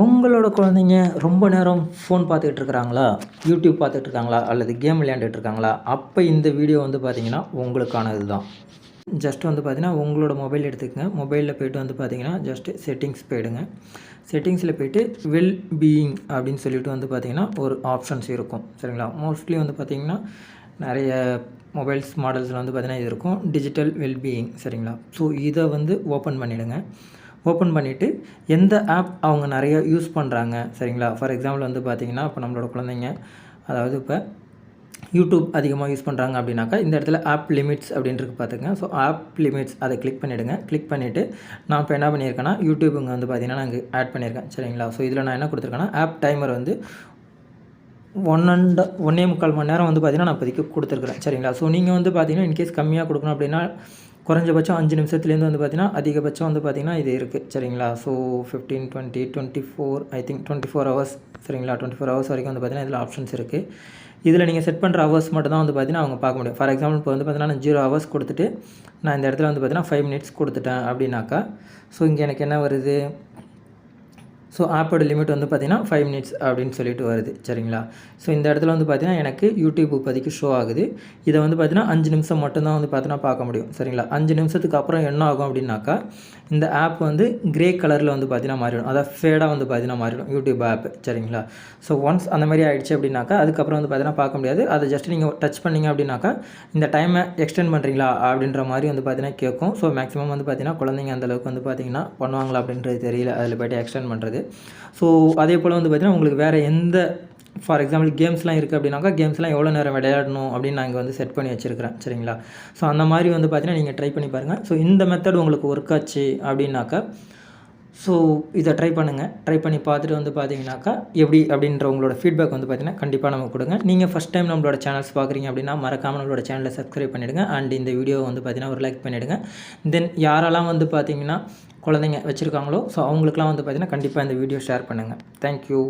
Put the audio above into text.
உங்களோட குழந்தைங்க ரொம்ப நேரம் ஃபோன் பார்த்துக்கிட்டு இருக்காங்களா யூடியூப் பார்த்துட்டு இருக்காங்களா? அல்லது கேம் விளையாண்டுட்டு இருக்காங்களா? அப்போ இந்த வீடியோ வந்து பார்த்தீங்கன்னா உங்களுக்கானது தான் ஜஸ்ட் வந்து பார்த்தீங்கன்னா உங்களோட மொபைல் எடுத்துக்கங்க. மொபைலில் போயிட்டு வந்து பார்த்தீங்கன்னா ஜஸ்ட்டு செட்டிங்ஸ் போயிடுங்க. செட்டிங்ஸில் போயிட்டு வெல் பீயிங் அப்படின்னு சொல்லிட்டு வந்து பார்த்திங்கன்னா ஒரு ஆப்ஷன்ஸ் இருக்கும். சரிங்களா? மோஸ்ட்லி வந்து பார்த்தீங்கன்னா நிறைய மொபைல்ஸ் மாடல்ஸில் வந்து பார்த்திங்கன்னா இது இருக்கும். டிஜிட்டல் வெல்பீயிங் சரிங்களா? ஸோ இதை வந்து ஓப்பன் பண்ணிவிடுங்க ஓப்பன் பண்ணிவிட்டு எந்த ஆப் அவங்க நிறைய யூஸ் பண்ணுறாங்க சரிங்களா? ஃபார் எக்ஸாம்பிள் வந்து பார்த்திங்கன்னா இப்போ நம்மளோட குழந்தைங்க அதாவது இப்போ யூடியூப் அதிகமாக யூஸ் பண்ணுறாங்க அப்படின்னாக்கா இந்த இடத்துல ஆப் லிமிட்ஸ் அப்படின்றது பார்த்துங்க ஸோ ஆப் லிமிட்ஸ் அதை கிளிக் பண்ணிவிடுங்க கிளிக் பண்ணிவிட்டு நான் இப்போ என்ன பண்ணியிருக்கேன்னா யூடியூப்புங்க வந்து பார்த்தீங்கன்னா நான் ஆட் பண்ணியிருக்கேன் சரிங்களா? ஸோ இதில் நான் என்ன கொடுத்துருக்கேன்னா ஆப் டைமர் வந்து ஒன் அண்ட் ஒன்றே முக்கால் மணி நேரம் வந்து பார்த்தீங்கன்னா நான் இப்போதைக்கு கொடுத்துருக்குறேன் சரிங்களா? ஸோ நீங்கள் வந்து பார்த்தீங்கன்னா இன்கேஸ் கம்மியாக கொடுக்கணும் அப்படின்னா குறைஞ்சபட்சம் அஞ்சு நிமிஷத்துலேருந்து வந்து பார்த்தீங்கன்னா அதிகபட்சம் வந்து பார்த்தீங்கன்னா இது இருக்குது சரிங்களா? So fifteen twenty twenty four I think twenty four hours சரிங்களா? டுவெண்ட்டி ஃபோர் ஹவர்ஸ் வரைக்கும் வந்து பார்த்தீங்கன்னா இதில் ஆப்ஷன்ஸ் இருக்குது இதில் நீங்கள் செட் பண்ணுற ஹவர்ஸ் மட்டும் தான் வந்து பார்த்தீங்கன்னா அவங்க பார்க்க முடியும். ஃபார் எக்ஸாம்பிள் இப்போ வந்து பார்த்தீங்கன்னா நான் ஜீரோ ஹவர்ஸ் கொடுத்துட்டு நான் இந்த இடத்துல வந்து பார்த்தீங்கன்னா ஃபைவ் மினிட்ஸ் கொடுத்துட்டேன் அப்படின்னாக்கா ஸோ இங்கே எனக்கு என்ன வருது? ஸோ ஆப்போட லிமிட் வந்து பார்த்தீங்கன்னா ஃபைவ் மினிட்ஸ் அப்படின்னு சொல்லிட்டு வருது சரிங்களா ஸோ இந்த இடத்துல வந்து பார்த்தீங்கன்னா எனக்கு யூடியூப் இப்போதைக்கு ஷோ ஆகுது இதை வந்து பார்த்தீங்கன்னா அஞ்சு நிமிஷம் மட்டும்தான் வந்து பார்த்தீங்கன்னா பார்க்க முடியும் சரிங்களா அஞ்சு நிமிஷத்துக்கு அப்புறம் என்ன ஆகும் அப்படின்னாக்கா இந்த ஆப் வந்து கிரே கலரில் வந்து பார்த்தீங்கன்னா மாறிடும் அதாவது ஃபேடாக வந்து பார்த்தீங்கன்னா மாறிடும் யூடியூப் ஆப் சரிங்களா ஸோ ஒன்ஸ் அந்த மாதிரி ஆகிடுச்சு அப்படின்னாக்கா அதுக்கப்புறம் வந்து பார்த்திங்கன்னா பார்க்க முடியாது அதை ஜஸ்ட் நீங்கள் டச் பண்ணிங்க அப்படின்னாக்கா இந்த டைமை எக்ஸ்டெண்ட் பண்ணுறீங்களா அப்படின்ற மாதிரி வந்து பார்த்திங்கன்னா கேட்கும் ஸோ மேக்ஸிமம் வந்து பார்த்தீங்கன்னா குழந்தைங்க அந்தளவுக்கு வந்து பார்த்தீங்கன்னா பண்ணுவாங்களா அப்படின்றது தெரியல அதில் போய்ட்டு எக்ஸ்டெண்ட் பண்ணுறது ஸோ அதே போல் வந்து பார்த்தீங்கன்னா உங்களுக்கு வேறு எந்த ஃபார் எக்ஸாம்பிள் கேம்ஸ்லாம் இருக்குது அப்படின்னாக்கா கேம்ஸ்லாம் எவ்வளோ நேரம் விளையாடணும் அப்படின்னு நான் இங்கே வந்து செட் பண்ணி வச்சுருக்கிறேன் சரிங்களா? ஸோ அந்த மாதிரி வந்து பார்த்தீங்கன்னா நீங்கள் ட்ரை பண்ணி பாருங்கள் ஸோ இந்த மெத்தட் உங்களுக்கு ஒர்க் ஆச்சு அப்படின்னாக்கா ஸோ இதை ட்ரை பண்ணுங்கள் ட்ரை பண்ணி பார்த்துட்டு வந்து பார்த்தீங்கன்னாக்கா எப்படி அப்படின்ற உங்களோட ஃபீட்பேக் வந்து பார்த்தீங்கன்னா கண்டிப்பாக நமக்கு கொடுங்க. நீங்கள் ஃபஸ்ட் டைம் நம்மளோட சேனல்ஸ் பார்க்குறீங்க அப்படின்னா மறக்காமல் நம்மளோட சேனலை சப்ஸ்கிரைப் பண்ணிவிடுங்க அண்ட் இந்த வீடியோ வந்து பார்த்தீங்கன்னா ஒரு லைக் பண்ணிவிடுங்க தென் யாரெல்லாம் வந்து பார்த்தீங்கன்னா குழந்தைங்க வச்சுருக்காங்களோ ஸோ அவங்களுக்குலாம் வந்து பார்த்தீங்கன்னா கண்டிப்பாக இந்த வீடியோ ஷேர் பண்ணுங்கள் தேங்க்யூ